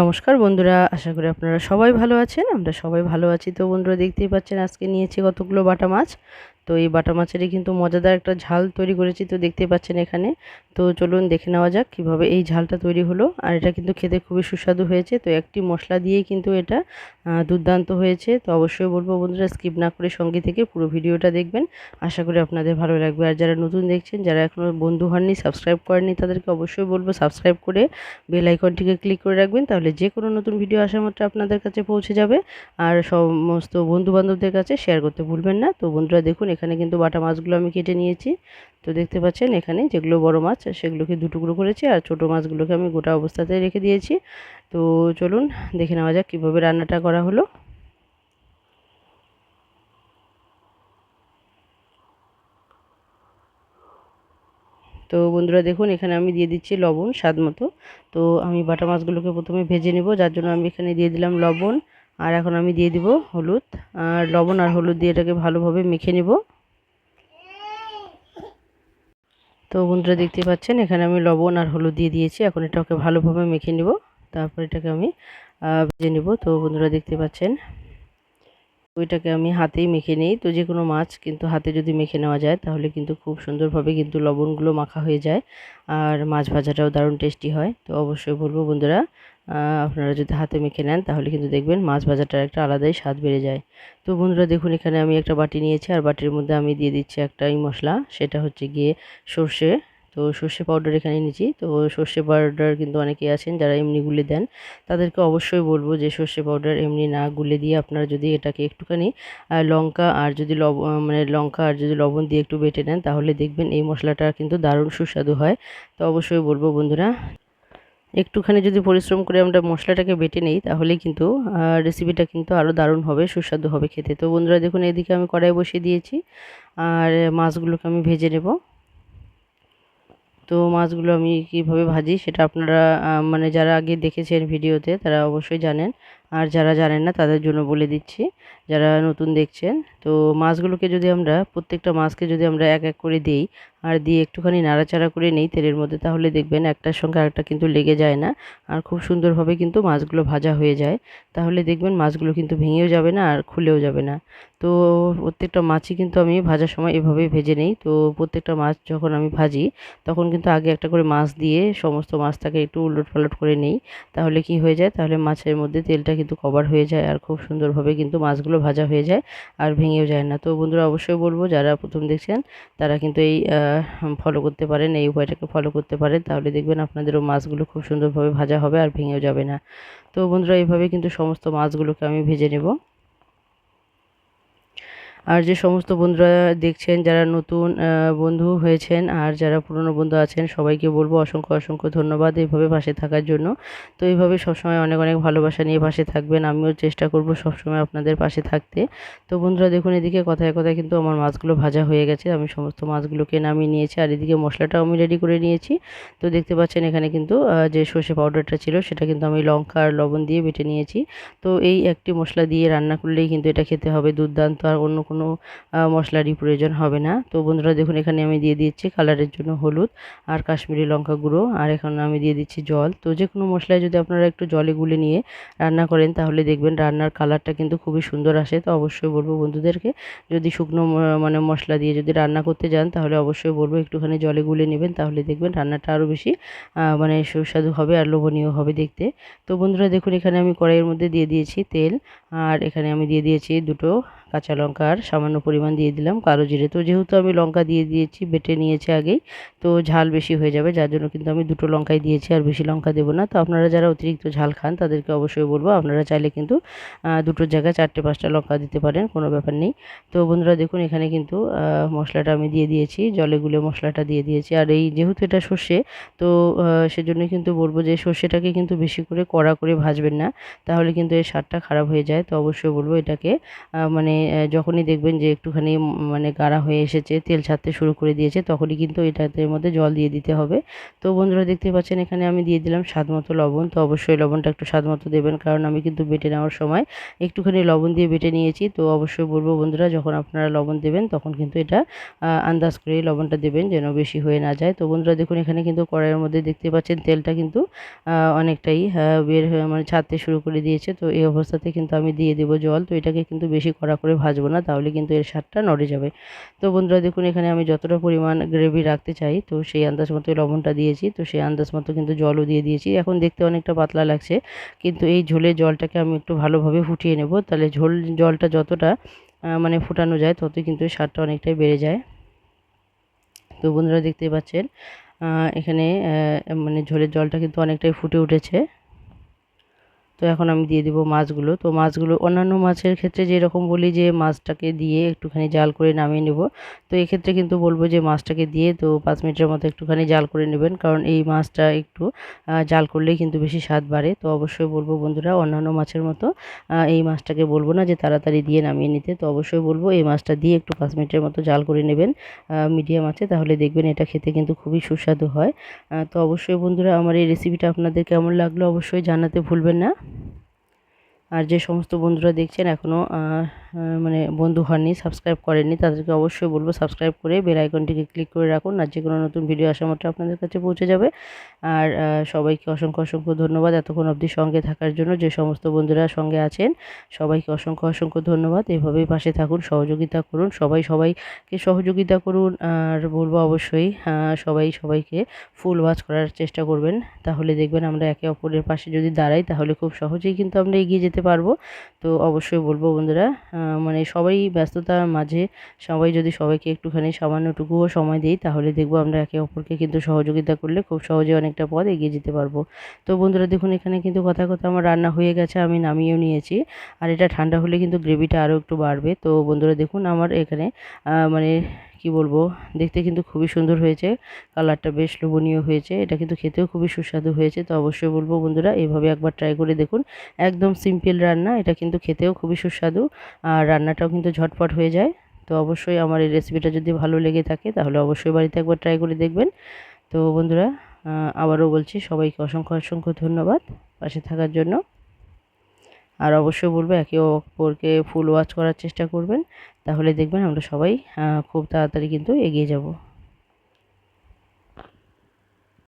নমস্কার বন্ধুরা, আশা করি আপনারা সবাই ভালো আছেন, আমরা সবাই ভালো আছি। তো বন্ধুরা, দেখতেই পাচ্ছেন আজকে নিয়েছি কতগুলো বাটা মাছ। তো এই বাটা মাছেরই কিন্তু মজাদার একটা ঝাল তৈরি করেছি, তো দেখতেই পাচ্ছেন এখানে। তো চলুন দেখে নেওয়া যাক কীভাবে এই ঝালটা তৈরি হলো। আর এটা কিন্তু খেতে খুবই সুস্বাদু হয়েছে, তো একটি মশলা দিয়েই কিন্তু এটা দুর্দান্ত হয়েছে। তো অবশ্যই বলব বন্ধুরা, স্কিপ না করে সঙ্গে থেকে পুরো ভিডিওটা দেখবেন। আশা করি আপনাদের ভালো লাগবে। আর যারা নতুন দেখছেন, যারা এখনও বন্ধু হননি, সাবস্ক্রাইব করেননি, তাদেরকে অবশ্যই বলব সাবস্ক্রাইব করে বেল আইকনটিকে ক্লিক করে রাখবেন, তাহলে যে কোনো নতুন ভিডিও আসা মাত্র আপনাদের কাছে পৌঁছে যাবে। আর সমস্ত বন্ধু বান্ধবদের কাছে শেয়ার করতে ভুলবেন না। তো বন্ধুরা, দেখুন এখানে কিন্তু বাটা মাছগুলো আমি কেটে নিয়েছি। তো দেখতে পাচ্ছেন এখানে যেগুলো বড় মাছ, সেগুলোকে দুটুকরো করেছি আর ছোট মাছগুলোকে আমি গোটা অবস্থাতে রেখে দিয়েছি। তো চলুন দেখে নেওয়া যাক কীভাবে রান্নাটা করা হলো। তো বন্ধুরা দেখুন এখানে আমি দিয়ে দিচ্ছি লবণ স্বাদ মতো। তো আমি বাটা মাছগুলোকে প্রথমে ভেজে নেব, যার জন্য আমি এখানে দিয়ে দিলাম লবণ। আর এখন আমি দিয়ে দিব হলুদ আর লবণ আর হলুদ দিয়ে এটাকে ভালোভাবে মেখে নেব। তো বন্ধুরা দেখতে পাচ্ছেন, এখানে আমি লবণ আর হলুদ দিয়ে দিয়েছি। এখন এটাকে ভালোভাবে মেখে নেব। তারপর এটাকে আমি ভেজে নেব। তো বন্ধুরা দেখতে পাচ্ছেন ওইটাকে আমি হাতেই মেখে নিই। তো যে কোনো মাছ কিন্তু হাতে যদি মেখে নেওয়া যায়, তাহলে কিন্তু খুব সুন্দরভাবে কিন্তু লবণগুলো মাখা হয়ে যায় আর মাছ ভাজাটাও দারুণ টেস্টি হয়। তো অবশ্যই বলব বন্ধুরা আপনারা যদি হাতে মেখে নেন, তাহলে কিন্তু দেখবেন মাছ ভাজাটার একটা আলাদাই স্বাদ বেড়ে যায়। তো বন্ধুরা, দেখুন এখানে আমি একটা বাটি নিয়েছি, আর বাটির মধ্যে আমি দিয়ে দিচ্ছি একটা এই মশলা সেটা হচ্ছে গিয়ে সর্ষে তো সর্ষে পাউডার এখানে নিচ্ছি তো সর্ষে পাউডার কিন্তু অনেকেই আছেন যারা এমনি গুলে দেন, তাদেরকে অবশ্যই বলব যে সর্ষে পাউডার এমনি না গুলে দিয়ে আপনারা যদি এটাকে একটুখানি লঙ্কা আর যদি লব মানে লঙ্কা আর যদি লবণ দিয়ে একটু বেটে নেন, তাহলে দেখবেন এই মশলাটা কিন্তু দারুণ সুস্বাদু হয়। তো অবশ্যই বলব বন্ধুরা, একটুখানি যদি পরিশ্রম করে আমরা মশলাটাকে বেটে নেই তাহলে কিন্তু রেসিপিটা কিন্তু আরও দারুণ হবে, সুস্বাদু হবে খেতে। তো বন্ধুরা দেখুন, এদিকে আমি কড়াই বসিয়ে দিয়েছি, আর মাছগুলোকে আমি ভেজে নেব। তো মাছগুলো আমি কীভাবে ভাজি সেটা আপনারা মানে যারা আগে দেখেছেন ভিডিওতে তারা অবশ্যই জানেন। আর যারা জানেন না, তাদের জন্য বলে দিচ্ছি, যারা নতুন দেখছেন, তো মাছগুলোকে যদি আমরা, প্রত্যেকটা মাছকে যদি আমরা এক এক করে দিই আর দিয়ে একটুখানি নাড়াচাড়া করে নেই তেলের মধ্যে, তাহলে দেখবেন একটার সঙ্গে আরেকটা কিন্তু লেগে যায় না আর খুব সুন্দরভাবে কিন্তু মাছগুলো ভাজা হয়ে যায়। তাহলে দেখবেন মাছগুলো কিন্তু ভেঙেও যাবে না আর খুলেও যাবে না। তো প্রত্যেকটা মাছই কিন্তু আমি ভাজার সময় এভাবেই ভেজে নেই। তো প্রত্যেকটা মাছ যখন আমি ভাজি, তখন কিন্তু আগে একটা করে মাছ দিয়ে সমস্ত মাছটাকে একটু উলট পালট করে নেই। তাহলে কি হয়ে যায়? তাহলে মাছের মধ্যে তেলটা কিন্তু কভার হয়ে যায় আর খুব সুন্দরভাবে কিন্তু মাছগুলো ভাজা হয়ে যায় আর ভেঙেও যায় না। তো বন্ধুরা অবশ্যই বলব, যারা প্রথম দেখছেন, তারা কিন্তু এই ফলো করতে পারেন, এই উপায়টাকে ফলো করতে পারেন, তাহলে দেখবেন আপনাদেরও মাছগুলো খুব সুন্দরভাবে ভাজা হবে আর ভেঙেও যাবে না। তো বন্ধুরা এইভাবে কিন্তু সমস্ত মাছগুলোকে আমি ভেজে নেব। আর যে সমস্ত বন্ধুরা দেখছেন, যারা নতুন বন্ধু হয়েছেন আর যারা পুরনো বন্ধু আছেন, সবাইকে বলব অসংখ্য অসংখ্য ধন্যবাদ এইভাবে পাশে থাকার জন্য। তো এইভাবে সবসময় অনেক অনেক ভালোবাসা নিয়ে পাশে থাকবেন। আমিও চেষ্টা করব সবসময় আপনাদের পাশে থাকতে। তো বন্ধুরা দেখুন, এদিকে কথায় কথায় কিন্তু আমার মাছগুলো ভাজা হয়ে গেছে। আমি সমস্ত মাছগুলোকে নামিয়ে নিয়েছি আর এদিকে মশলাটাও আমি রেডি করে নিয়েছি। তো দেখতে পাচ্ছেন এখানে কিন্তু যে সর্ষে পাউডারটা ছিল, সেটা কিন্তু আমি লঙ্কা আর লবণ দিয়ে বেটে নিয়েছি। তো এই একটি মশলা দিয়ে রান্না করলেই কিন্তু এটা খেতে হবে দুর্দান্ত। আর অন্য কোনো মশলারই প্রয়োজন হবে না। তো বন্ধুরা দেখুন, এখানে আমি দিয়ে দিচ্ছি কালারের জন্য হলুদ আর কাশ্মীরি লঙ্কা গুঁড়ো আর এখানে আমি দিয়ে দিচ্ছি জল। তো যে কোনো মশলায় যদি আপনারা একটু জলে গুলে নিয়ে রান্না করেন, তাহলে দেখবেন রান্নার কালারটা কিন্তু খুবই সুন্দর আসে। তো অবশ্যই বলব বন্ধুদেরকে, যদি শুকনো মানে মশলা দিয়ে যদি রান্না করতে যান, তাহলে অবশ্যই বলব একটুখানি জলে গুলে নেবেন, তাহলে দেখবেন রান্নাটা আরও বেশি মানে সুস্বাদু হবে আর লোভনীয় হবে দেখতে। তো বন্ধুরা দেখুন, এখানে আমি কড়াইয়ের মধ্যে দিয়ে দিয়েছি তেল আর এখানে আমি দিয়ে দিয়েছি দুটো কাঁচা লঙ্কা আর সামান্য পরিমাণ দিয়ে দিলাম কালো জিরে। তো যেহেতু আমি লঙ্কা দিয়ে দিয়েছি, বেটে নিয়েছি আগেই, তো ঝাল বেশি হয়ে যাবে, যার জন্য কিন্তু আমি দুটো লঙ্কাই দিয়েছি আর বেশি লঙ্কা দেবো না। তো আপনারা যারা অতিরিক্ত ঝাল খান, তাদেরকে অবশ্যই বলব, আপনারা চাইলে কিন্তু দুটোর জায়গায় চারটে পাঁচটা লঙ্কা দিতে পারেন, কোনো ব্যাপার নেই। তো বন্ধুরা দেখুন, এখানে কিন্তু মশলাটা আমি দিয়ে দিয়েছি, জলে গুলে মশলাটা দিয়ে দিয়েছি। আর এই যেহেতু এটা সর্ষে, তো সেজন্য কিন্তু বলব যে সর্ষেটাকে কিন্তু বেশি করে কড়া করে ভাজবেন না, তাহলে কিন্তু এর স্বাদটা খারাপ হয়ে যায়। তো অবশ্যই বলব এটাকে। মানে যখনই দেখবেন যে একটুখানি মানে গাঢ়া হয়ে এসেছে, তেল ছাড়তে শুরু করে দিয়েছে, তখনই কিন্তু এটাতে মধ্যে জল দিয়ে দিতে হবে। তো বন্ধুরা দেখতে পাচ্ছেন, এখানে আমি দিয়ে দিলাম স্বাদ মতো লবণ। তো অবশ্যই লবণটা একটু স্বাদ মতো দেবেন, কারণ আমি কিন্তু বেটে নেওয়ার সময় একটুখানি লবণ দিয়ে বেটে নিয়েছি। তো অবশ্যই বলব বন্ধুরা, যখন আপনারা লবণ দেবেন, তখন কিন্তু এটা আন্দাজ করে লবণটা দেবেন, যেন বেশি হয়ে না যায়। তো বন্ধুরা দেখুন, এখানে কিন্তু কড়াইয়ের মধ্যে দেখতে পাচ্ছেন, তেলটা কিন্তু অনেকটাই বের হয়ে মানে ছাড়তে শুরু করে দিয়েছে। তো এই অবস্থাতে কিন্তু আমি দিয়ে দেবো জল। তো এটাকে কিন্তু বেশি কড়া করে ভাজবো না, তাহলে কিন্তু এর স্বাদটা নড়ে যাবে। তো বন্ধুরা দেখুন, এখানে আমি যতটা পরিমাণ গ্রেভি রাখতে চাই, তো সেই আন্দাজ মতো লবণটা দিয়েছি, তো সেই আন্দাজ মতো কিন্তু জলও দিয়ে দিয়েছি। এখন দেখতে অনেকটা পাতলা লাগছে, কিন্তু এই ঝোলের জলটাকে আমি একটু ভালোভাবে ফুটিয়ে নেব, তাহলে ঝোল জলটা যতটা মানে ফুটানো যায়, ততই কিন্তু স্বাদটা অনেকটাই বেড়ে যায়। তো বন্ধুরা দেখতে পাচ্ছেন এখানে মানে ঝোলের জলটা কিন্তু অনেকটাই ফুটে উঠেছে। তো এখন আমি দিয়ে দেবো মাছগুলো। তো মাছগুলো অন্যান্য মাছের ক্ষেত্রে যেরকম বলি যে মাছটাকে দিয়ে একটুখানি জাল করে নামিয়ে নেব। তো এক্ষেত্রে কিন্তু বলব যে মাছটাকে দিয়ে তো পাঁচ মিনিটের মতো একটুখানি জাল করে নেবেন। কারণ এই মাছটা একটু জাল করলেই কিন্তু বেশি স্বাদ বাড়ে। তো অবশ্যই বলব বন্ধুরা, অন্যান্য মাছের মতো এই মাছটাকে বলব না যে তাড়াতাড়ি দিয়ে নামিয়ে নিতে। তো অবশ্যই বলব এই মাছটা দিয়ে একটু পাঁচ মিনিটের মতো জাল করে নেবেন মিডিয়াম আছে। তাহলে দেখবেন এটা খেতে কিন্তু খুবই সুস্বাদু হয়। তো অবশ্যই বন্ধুরা, আমার এই রেসিপিটা আপনাদের কেমন লাগল অবশ্যই জানাতে ভুলবেন না। আর যে সমস্ত বন্ধুরা দেখছেন এখনও মানে বন্ধু হননি সাবস্ক্রাইব করেননি, তাদেরকে অবশ্যই বলব সাবস্ক্রাইব করে বেল আইকনটিকে ক্লিক করে রাখুন আর যে কোনো নতুন ভিডিও আসা মাত্র আপনাদের কাছে পৌঁছে যাবে। আর সবাইকে অসংখ্য অসংখ্য ধন্যবাদ এতক্ষণ অবধি সঙ্গে থাকার জন্য যে সমস্ত বন্ধুরা সঙ্গে আছেন, সবাইকে অসংখ্য অসংখ্য ধন্যবাদ। এভাবেই পাশে থাকুন, সহযোগিতা করুন, সবাই সবাইকে সহযোগিতা করুন আর বলব অবশ্যই সবাই সবাইকে ফুল ওয়াচ করার চেষ্টা করবেন। তাহলে দেখবেন আমরা একে অপরের পাশে যদি দাঁড়াই তাহলে খুব সহজেই কিন্তু আমরা এগিয়ে যেতে পারব। তো অবশ্যই বলব বন্ধুরা মানে সবাই ব্যস্ততার মাঝে সবাই যদি সবাইকে একটুখানি সামান্যটুকুও সময় দিই, তাহলে দেখব আমরা একে অপরকে কিন্তু সহযোগিতা করলে খুব সহজে অনেকটা পথ এগিয়ে যেতে পারব। তো বন্ধুরা, দেখুন, এখানে কিন্তু কথা কথা আমার রান্না হয়ে গেছে, আমি নামিয়েও নিয়েছি। আর এটা ঠান্ডা হলে কিন্তু গ্রেভিটা আরও একটু বাড়বে। তো বন্ধুরা, দেখুন, আমার এখানে মানে কি বলব, দেখতে কিন্তু খুবই সুন্দর হয়েছে, কালারটা বেশ লোভনীয় হয়েছে, এটা কিন্তু খেতেও খুবই সুস্বাদু হয়েছে, তো অবশ্যই বলব বন্ধুরা এইভাবে একবার ট্রাই করে দেখুন, একদম সিম্পল রান্না, এটা কিন্তু খেতেও খুবই সুস্বাদু, আর রান্নাটাও কিন্তু ঝটপট হয়ে যায়, তো অবশ্যই আমার এই রেসিপিটা যদি ভালো লেগে থাকে, তাহলে অবশ্যই বাড়িতে একবার ট্রাই করে দেখবেন, তো বন্ধুরা আবারও বলছি, সবাইকে অসংখ্য অসংখ্য ধন্যবাদ, পাশে থাকার জন্য। আর অবশ্যই বলব একে অপরকে ফুল ওয়াচ করার চেষ্টা করবেন। তাহলে দেখবেন আমরা সবাই খুব তাড়াতাড়ি কিন্তু এগিয়ে যাব।